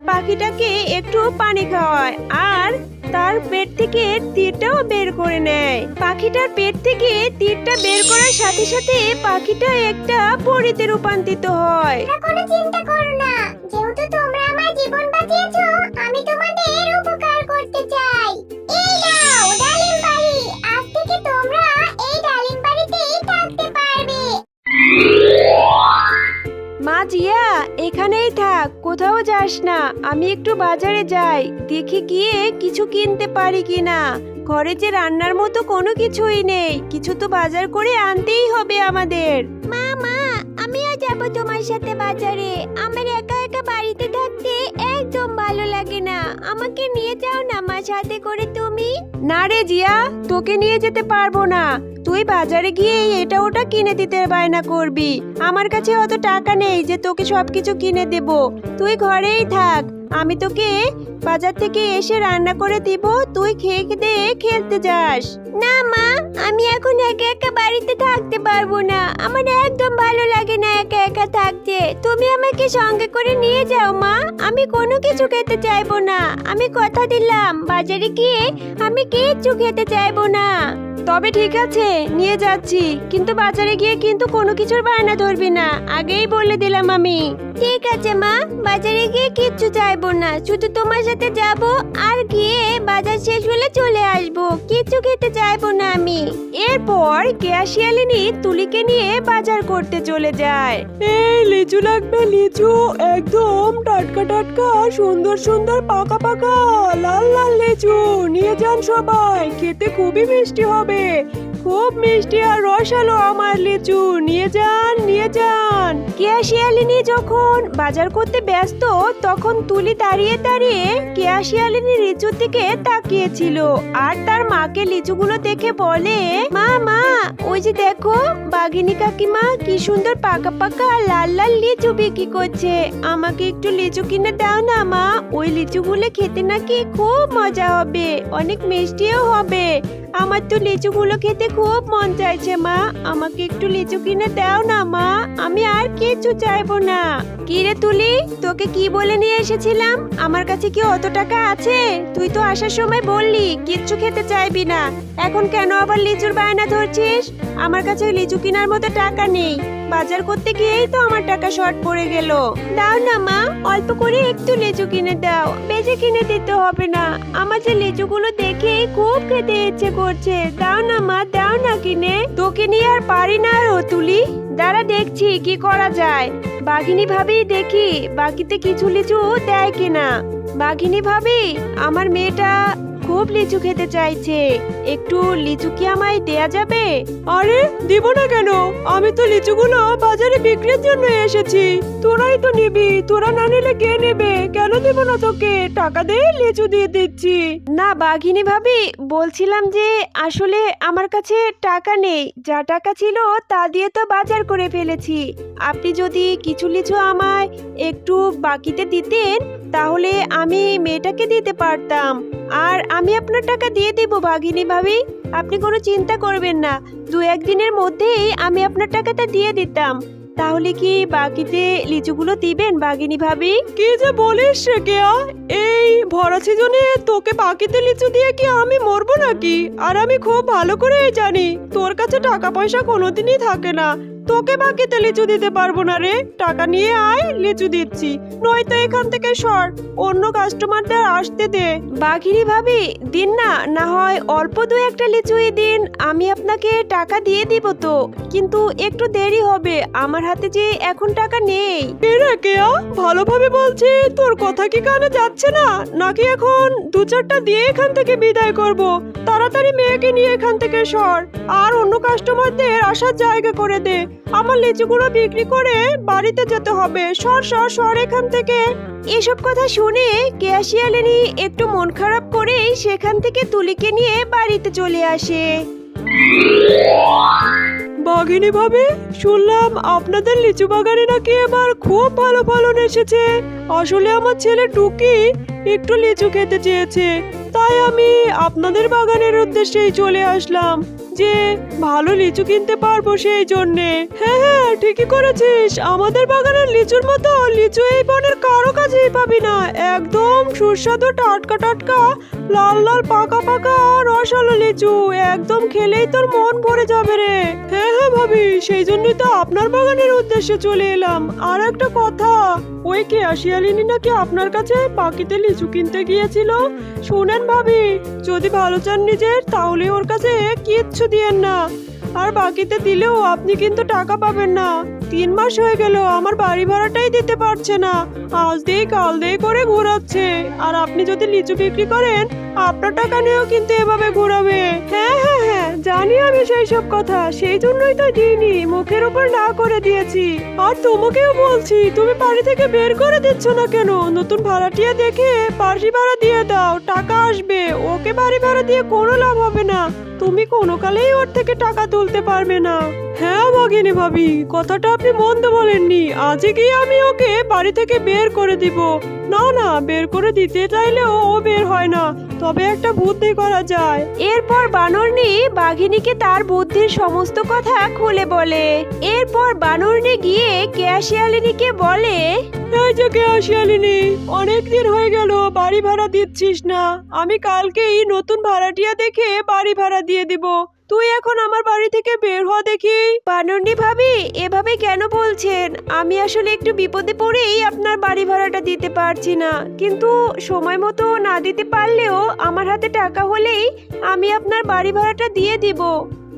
পাখিটাকে একটু পানি খাওয়ায় আর তার পেট থেকে তীরটাও বের করে নেয়। পাখিটার পেট থেকে তীরটা বের করার সাথে সাথে পাখিটা একটা পরিতে রূপান্তরিত হয়। তোমরা চিন্তা করো না। যেহেতু তোমরা আমার জীবন বাঁচিয়েছো, আমি তোমাদের যাস না, আমি একটু বাজারে যাই, দেখি গিয়ে কিছু কিনতে পারি কিনা। ঘরে যে রান্নার মতো কোনো কিছুই নেই, কিছু তো বাজার করে আনতেই হবে আমাদের। মা মা, আমিও যাব তোমার সাথে বাজারে। আমার একা একা বাড়িতে থাকতে একদম ভালো লাগে না। আমাকে নিয়ে যাও না মা সাথে করে তুমি? না রে জিয়া, তোকে নিয়ে যেতে পারব না। তুই বাজারে গিয়ে এটা ওটা কিনে দিতে বায়না করবি। আমার কাছে অত টাকা নেই যে তোকে সবকিছু কিনে দেব। তুই ঘরেই থাক। আমি তোকে বাজার থেকে এসে রান্না করে দিব, তুই খেয়ে দিয়ে খেলতে যাস। না মা, আমি এখন একা একা বাড়িতে থাকতে পারব না। আমার একদম ভালো লাগে না একা একা থাকতে। তুমি আমাকে সঙ্গে করে নিয়ে যাও মা। আমি কোনো কিছু খেতে চাইব না। আমি কথা দিলাম, বাজারে গিয়ে আমি কিচ্ছু খেতে চাইব না। তবে ঠিক আছে নিয়ে যাচ্ছি। কিন্তু বাজারে গিয়ে কিন্তু কোনো কিছুর বায়না ধরবি না। আগেই বলে দিলাম আমি। ঠিক আছে মা। বাজারে গিয়ে কিচ্ছু চাইব না। শুধু তোমার সাথে যাব আর গিয়ে বাজার শেষ হলে চলে আসব। কিচ্ছু খেতে চাইব না আমি। এরপর কেয়া শিয়ালিনী তুলিকে নিয়ে বাজার করতে চলে যায়। এই লিচু লাগবে লিচু। একদম টাটকা টাটকা সুন্দর সুন্দর পাকা পাকা লাল লাল লিচু। নিয়ে যান সবাই। খেতে খুবই মিষ্টি হবে। খুব মিষ্টি আর রসালো আমার লিচু। নিয়ে যান নিয়ে যান। কেয়া শিয়ালিনী যখন বাজার করতে ব্যস্ত, তখন তুলি দাঁড়িয়ে দাঁড়িয়ে কেয়া শিয়ালিনী লিচুর দিকে তাকিয়েছিল। আর তার মাকে লিচুগুলো দেখে বলে, মা মা, ওই যে দেখো, বাঘিনী কাকিমা কি সুন্দর পাকা পাকা লাল লাল লিচু বিক্রি করছে। আমাকে একটু লিচু কিনে দাও না, মা। ওই লিচুগুলো খেতে নাকি খুব মজা হবে, অনেক মিষ্টিও হবে। আমার তো লিচুগুলো খেতে খুব মন চাইছে, মা। আমাকে একটু লিচু কিনে দাও না, মা। আমি আর কিছু চাইব না। কি রে তুলি, তোকে কি বলে নিয়ে এসেছিলাম? আমার কাছে কি অত টাকা আছে? তুই তো আসার সময় বললি, কিচ্ছু খেতে চাইবি না। এখন কেন আবার লিচুর বায়না ধরছিস? আমার কাছে লিচু কেনার মতো টাকা নেই। বাজার করতে গিয়েই তো আমার টাকা শর্ট পড়ে গেল। দাও না, মা। অল্প করে একটু লিচু কিনে দাও। বেশি কিনে দিতে হবে না। আমার যে লিচুগুলো দেখে খুব খেতে ইচ্ছে করছে। দাও না মা, দাও না কিনে। তোকে নিয়ে আর পারি না আর তুলি। দাঁড়া দেখছি কি করা যায়। বাঘিনী ভাবি দেখি, বাকিতে কিছু লিচু দেয় কিনা। বাঘিনী ভাবি, আমার মেয়েটা খুব লিচু খেতে চাইছে। একটু লিচু কি আমায় দেয়া যাবে? আরে, দিব না কেন? আমি তো লিচুগুলো বাজারে বিক্রির জন্য এসেছি। তোরাই তো নিবি, তোরা না নিলে কে নেবে? কেন দেব না তোকে? টাকা দে লিচু দিয়ে দিচ্ছি। না বাঘিনী ভাবি, বলছিলাম যে আসলে আমার কাছে টাকা নেই। যা টাকা ছিল তা দিয়ে তো বাজার করে ফেলেছি। আপনি যদি কিছু লিচু আমায় একটু বাকিতে দিতেন, তাহলে আমি মেয়েটাকে দিতে পারতাম। আর আমি আপনার টাকা দিয়ে দেবো বাঘিনী ভাবি। আপনি কোনো চিন্তা করবেন না। দু একদিনের মধ্যেই আমি আপনার টাকাটা দিয়ে দিতাম। তাহলে কি বাকিতে লিচুগুলো দিবেন বাঘিনী ভাবি? কি যে বলিস কেয়া? এই ভরা সিজনে তোকে বাকিতে লিচু দিয়ে কি আমি মরবো নাকি? আর আমি খুব ভালো করেই জানি, তোর কাছে টাকা পয়সা কোনোদিনই থাকে না। তোকে বাকিতে লিচু দিতে পারব না রে। টাকা নিয়ে আয় লিচু দিচ্ছি। নয়তো এখান থেকে সর। অন্য কাস্টমারদের আসতে দে। বাঘিনী ভাবি দিন না না হয় অল্প দু একটা লিচুই দিন। আমি আপনাকে টাকা দিয়ে দিব তো। কিন্তু একটু দেরি হবে। আমার হাতে যে এখন টাকা নেই। এরা কেয়া ভালোভাবে বলছি তোর কথা কি কানে যাচ্ছে না? নাকি এখন দু চারটা দিয়ে এখান থেকে বিদায় করব? তাড়াতাড়ি মেয়েকে নিয়ে এখান থেকে সর। আর অন্য কাস্টমারদের আসার জায়গা করে দে। আমার লিচুগুলো বিক্রি করে বাড়িতে যেতে হবে। সর সর সর এখান থেকে। এসব কথা শুনে কেয়াশিয়ালিনী একটু মন খারাপ করেই সেখান থেকে তুলিকে নিয়ে বাড়িতে চলে আসে। বাঘিনী ভাবে, শুনলাম আপনাদের লিচু বাগানে নাকি এবার খুব ভালো ফলন এসেছে। আসলে আমার ছেলে টুকি একটু লিচু খেতে চেয়েছে, তাই আমি আপনাদের বাগানের উদ্দেশ্যেই চলে আসলাম যে ভালো লিচু কিনতে পারব সেই জন্যে। হ্যাঁ হ্যাঁ ঠিকই করেছিস, আমাদের বাগানের লিচুর মতো লিচু এই বনের কারও কাছেই পাবি না। একদম সুস্বাদু টাটকা টাটকা, লাল লাল পাকা পাকা রসালো লিচু, একদম খেলেই তোর মন ভরে যাবে রে। হ্যাঁ হ্যাঁ ভাবি, সেই জন্যই তো আপনার বাগানের উদ্দেশ্যে চলে এলাম। আর একটা কথা, ওই কে আসিয়ালিনী নাকি আপনার কাছে পাখিতে লিচু কিনতে গিয়েছিল? শুনেন ভাবি, যদি ভালো চান নিজের, তাহলে ওর কাছে কিচ্ছু দিয়েন না। আর বাকিতে দিলেও আপনি কিন্তু টাকা পাবেন না। তিন মাস হয়ে গেল, আমার বাড়ি ভাড়াটাই দিতে পারছে না। আজ দিয়ে কাল দিয়ে করে ঘোরাচ্ছে। আর আপনি যদি লিচু বিক্রি করেন, আপনার টাকা নিয়েও কিন্তু এভাবে ঘোরাবে। হ্যাঁ হ্যাঁ হ্যাঁ জানি আমি সেই সব কথা। সেই জন্যই তো দিইনি, মুখের উপর না করে দিয়েছি। আর তোমাকেও বলছি, তুমি বাড়ি থেকে বের করে দিচ্ছ না কেন? নতুন ভাড়াটিয়া দেখে বাড়ি ভাড়া দিয়ে দাও, টাকা আসবে। ওকে বাড়ি ভাড়া দিয়ে কোনো লাভ হবে না। তুমি কোনো কালেই ওর থেকে টাকা তুলতে পারবে না। হ্যাঁ ভগিনী ভাবি, কথাটা আপনি মন্দ বলেননি। আজকে গিয়ে আমি ওকে বাড়ি থেকে বের করে দিব। না না বের করে দিতে চাইলেও ও বের হয় না। তবে একটা বুদ্ধি করা যায়। এরপর বানরনি বাঘিনীকে তার বুদ্ধির সমস্ত কথা খুলে বলে। এরপর বানরনি গিয়ে কেয়াশিয়ালিনীকে বলে এই যে কে আসিয়ালিনি অনেক দিন হয়ে গেল বাড়ি ভাড়া দিচ্ছিস না। আমি কালকেই নতুন ভাড়াটিয়া দেখে বাড়ি ভাড়া দিয়ে দিব। তুই এখন আমার বাড়ি থেকে বের হওয়া দেখি। পানন্ডি ভাবি, এভাবে কেন বলছেন? আমি আসলে একটু বিপদে পড়েই আপনার বাড়ি ভাড়াটা দিতে পারছি না। কিন্তু সময় মতো না দিতে পারলেও আমার হাতে টাকা হলেই আমি আপনার বাড়ি ভাড়াটা দিয়ে দিব।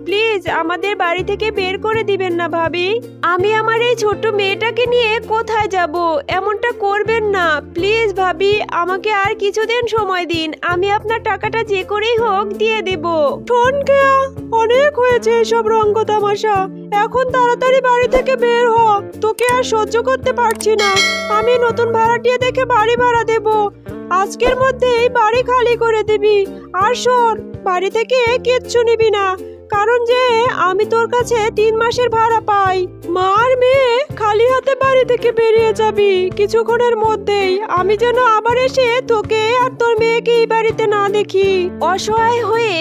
প্লিজ, আমাদের বাড়ি থেকে বের করে দিবেন না ভাবি। আমি আমার এই ছোট্ট মেয়েটাকে নিয়ে কোথায় যাব? এমনটা করবেন না। প্লিজ ভাবি, আমাকে আর কিছুদিন সময় দিন। আমি আপনার টাকাটা যে করেই হোক দিয়ে দেব। শোন অনেক হয়েছে এসব রঙ্গ তামাশা। এখন তাড়াতাড়ি বাড়ি থেকে বের হ। তোকে আর সহ্য করতে পারছি না। আমি নতুন ভাড়াটিয়া দেখে বাড়ি ভাড়া দেব। আজকের মধ্যেই বাড়ি খালি করে দিবি। আর শোন, বাড়ি থেকে কিচ্ছু নিবি না। কারণ যে আমি তোর কাছে তিন মাসের ভাড়া পাই। মার মেয়ে খালি হাতে বাড়ি থেকে বেরিয়ে যাবি। কিছুক্ষণের মধ্যেই আমি যেন আবার এসে তোকে আর তোর মেয়েকে এই বাড়িতে না দেখি। অসহায় হয়ে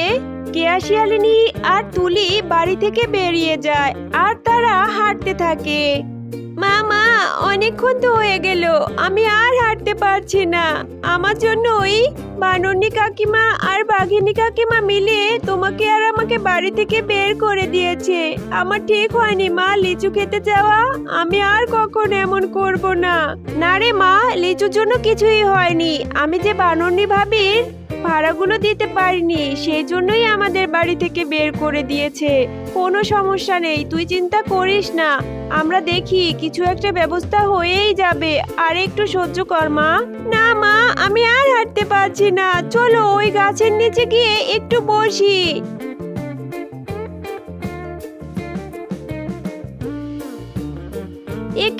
কেয়াশিয়ালিনী আর তুলি বাড়ি থেকে বেরিয়ে যায় আর তারা হাঁটতে থাকে। মা মা অনেকক্ষণ তো হয়ে গেল। আমি আর হাঁটতে পারছি না। আমার জন্যই বানরনি কাকিমা আর বাঘিনী কাকিমা মিলে তোমাকে আর আমাকে বাড়ি থেকে বের করে দিয়েছে। আমার ঠিক হয়নি, মা, লিচু খেতে যাওয়া। আমি আর কখন এমন করব না। না রে মা, লিচুর জন্য কিছুই হয়নি। আমি যে বানরনি ভাবির ভাড়াগুলো দিতে পারিনি, সেই জন্যই আমাদের বাড়ি থেকে বের করে দিয়েছে। কোনো সমস্যা নেই, তুই চিন্তা করিস না। আমরা দেখি কিছু একটা ব্যবস্থা হয়েই যাবে। আর একটু সহ্য কর, মা। না, মা, আমি আর হাঁটতে পারছি না। চলো ওই গাছের নিচে গিয়ে একটু বসি।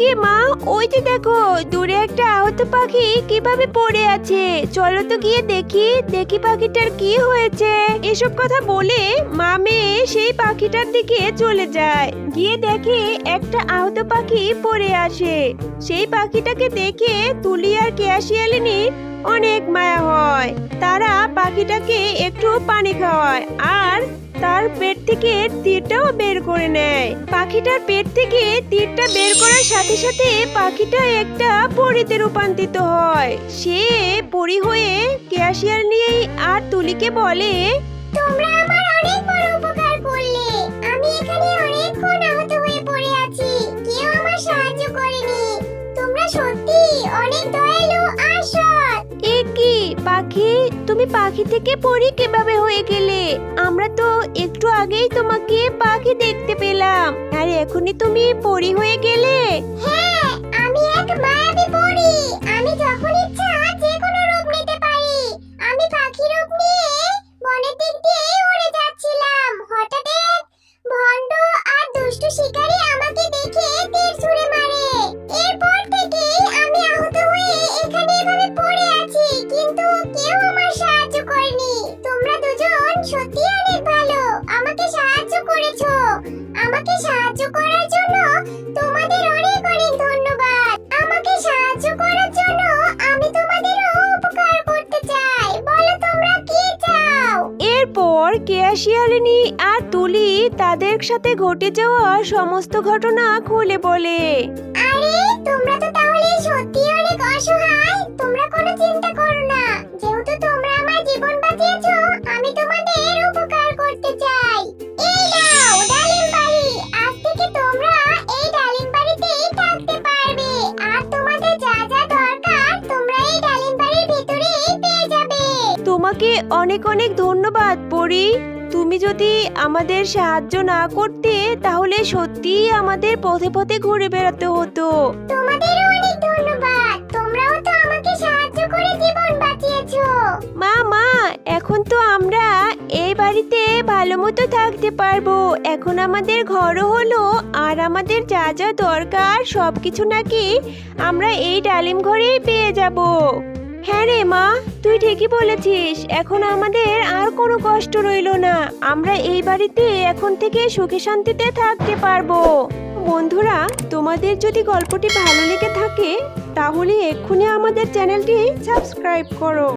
একে মা, ওই যে দেখো, দূরে একটা আহত পাখি কীভাবে পড়ে আছে? চলো তো গিয়ে দেখি দেখি পাখিটার কি হয়েছে। এসব কথা বলে মা মেয়ে সেই পাখিটার দিকে চলে যায়। গিয়ে দেখে একটা আহত পাখি পড়ে আসে সেই পাখিটাকে দেখে তুলি আর কেয়াশিয়ালিনী অনেক মায়া হয়। তারা পাখিটাকে একটু পানি খাওয়ায় আর তার পেট থেকে তীরটাও বের করে নেয়। পাখিটার পেট থেকে তীরটা বের করার সাথে সাথে পাখিটা একটা পরিতে রূপান্তরিত হয়। সে পরি হয়ে ক্যাশিয়ার নিয়ে আর তুলিকে বলে, তোমরা আমার অনেক বড় উপকার করলে। আমি এখানে অনেকক্ষণ আহত হয়ে পড়ে আছি। কেউ আমার সাহায্য করেনি। তোমরা সত্যি অনেক দয়ালু আর পাখি, তুমি পাখি থেকে পরি কীভাবে হয়ে গেলে? আমরা তো একটু আগেই তোমাকে পাখি দেখতে পেলাম। আর এখনই তুমি পরি হয়ে গেলে? হ্যাঁ আমি এক মায়াবী পরি। আমি যখন ইচ্ছা যে শিয়ালিনী আর তুলি তাদের সাথে ঘটে যাওয়া সমস্ত ঘটনা খুলে বলে। আরে, তোমরা তো তাহলে সত্যি অনেক অসহায়। তোমরা কোনো চিন্তা তুমি যদি আমাদের সাহায্য না করতে তাহলে সত্যিই আমাদের পথে পথে ঘুরে বেড়াতে হতো। তোমাদেরও অনেক ধন্যবাদ। তোমরাও তো আমাকে সাহায্য করে জীবন বাঁচিয়েছো। মা মা এখন তো আমরা এই বাড়িতে ভালো মতো থাকতে পারব। এখন আমাদের ঘরও হলো আর আমাদের যা যা দরকার সব কিছু নাকি আমরা এই ডালিম ঘরেই পেয়ে যাব। হ্যাঁ রে মা, তুই ঠিকই বলেছিস। এখন আমাদের আর কোনো কষ্ট রইল না। আমরা এই বাড়িতে এখন থেকে সুখে শান্তিতে থাকতে পারব। বন্ধুরা, তোমাদের যদি গল্পটি ভালো লেগে থাকে, তাহলে এক্ষুনি আমাদের চ্যানেলটি সাবস্ক্রাইব করো।